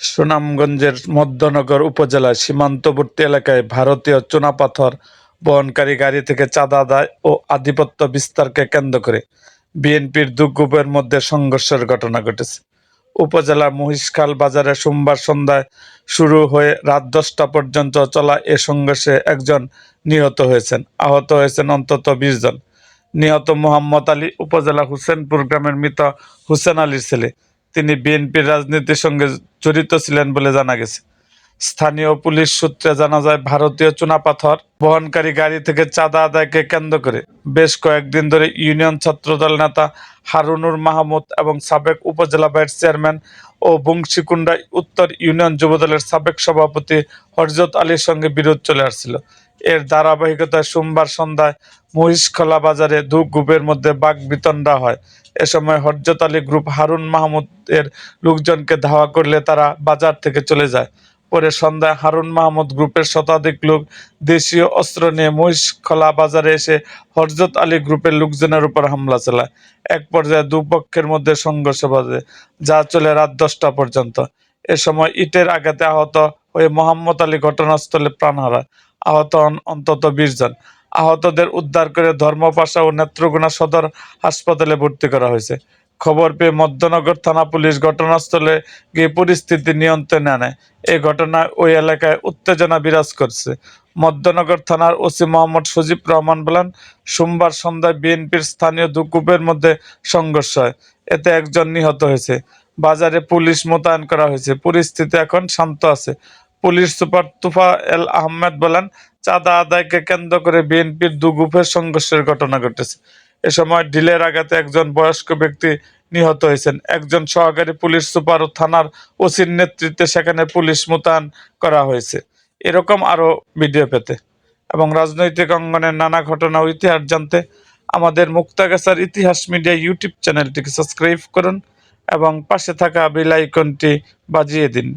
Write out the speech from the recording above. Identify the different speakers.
Speaker 1: সুনামগঞ্জের মধ্যনগর উপজেলার সীমান্তবর্তী এলাকায় ভারতীয় চুনাপাথর বহনকারী গাড়ি থেকে চাঁদা আদায় ও আধিপত্য বিস্তারকে কেন্দ্র করে বিএনপির দু গ্রুপের মধ্যে সংঘর্ষের ঘটনা ঘটেছে। উপজেলা মহিষখাল বাজারে সোমবার সন্ধ্যায় শুরু হয়ে রাত দশটা পর্যন্ত চলা এ সংঘর্ষে একজন নিহত হয়েছেন। আহত হয়েছেন অন্তত বিশ জন। নিহত মোহাম্মদ আলী উপজেলা হুসেনপুর গ্রামের মৃত হুসেন আলীর ছেলে। তিনি বিএনপির রাজনীতির সঙ্গে জড়িত ছিলেন বলে জানা গেছে। স্থানীয় পুলিশ সূত্রে জানা যায়, ভারতীয় চুনাপাথর বহনকারী গাড়ি থেকে চাঁদা আদায়কে কেন্দ্র করে বেশ কয়েকদিন ধরে ইউনিয়ন ছাত্রদল নেতা হারুনুর মাহমুদ এবং সাবেক উপজেলা ভাইস চেয়ারম্যান ও বংশীকুণ্ডা উত্তর ইউনিয়ন যুবদলের সাবেক সভাপতি হরজত আলীর সঙ্গে বিরোধ চলে আসছিল। এর ধারাবাহিকতায় সোমবার সন্ধ্যায় মহিষখলা বাজারে দু গ্রুপের মধ্যে বাঘ বিতণ্ডা হয়। এ সময় হরজত আলী গ্রুপ হারুন মাহমুদের লোকজনকে ধাওয়া করলে তারা বাজার থেকে চলে যায়। পরে সন্ধ্যায় হারুন মাহমুদ গ্রুপের শতাধিক লোক দেশীয় অস্ত্র নিয়ে মহিষখলা বাজারে এসে হরজত আলী গ্রুপের লোকজনের উপর হামলা চালায়। এক পর্যায়ে দুপক্ষের মধ্যে সংঘর্ষ বাজে, যা চলে রাত দশটা পর্যন্ত। এ সময় ইটের আঘাতে আহত হয়ে মোহাম্মদ আলী ঘটনাস্থলে প্রাণ হারায়। আহত হন অন্তত বিশ জন। আহতদের উদ্ধার করে ধর্মপাশা ও নেত্রকোনা সদর হাসপাতালে ভর্তি করা হয়েছে। খবর পেয়ে মধ্যনগর থানা পুলিশ ঘটনাস্থলে গিয়ে পরিস্থিতি নিয়ন্ত্রণে আনে। এই ঘটনায় ওই এলাকায় উত্তেজনা বিরাজ করছে। মধ্যনগর থানার ওসি মোহাম্মদ সজিব রহমান বলেন, সোমবার সন্ধ্যায় বিএনপির স্থানীয় দুকুপের মধ্যে সংঘর্ষ হয়। এতে একজন নিহত হয়েছে। বাজারে পুলিশ মোতায়েন করা হয়েছে। পরিস্থিতি এখন শান্ত আছে। পুলিশ সুপার তুফা এল আহমেদ বলেন, চাঁদা আদায়কে কেন্দ্র করে বিএনপির দু গ্রুপের সংঘর্ষের ঘটনা ঘটেছে। এ সময় ঢিলের আঘাতে একজন বয়স্ক ব্যক্তি নিহত হয়েছেন। একজন সহকারী পুলিশ সুপার ও থানার ওসির নেতৃত্বে সেখানে পুলিশ মোতায়েন করা হয়েছে। এরকম আরও ভিডিও পেতে এবং রাজনৈতিক অঙ্গনের নানা ঘটনা ও ইতিহাস জানতে আমাদের মুক্তাগাছার ইতিহাস মিডিয়া ইউটিউব চ্যানেলটিকে সাবস্ক্রাইব করুন এবং পাশে থাকা বেল আইকনটি বাজিয়ে দিন।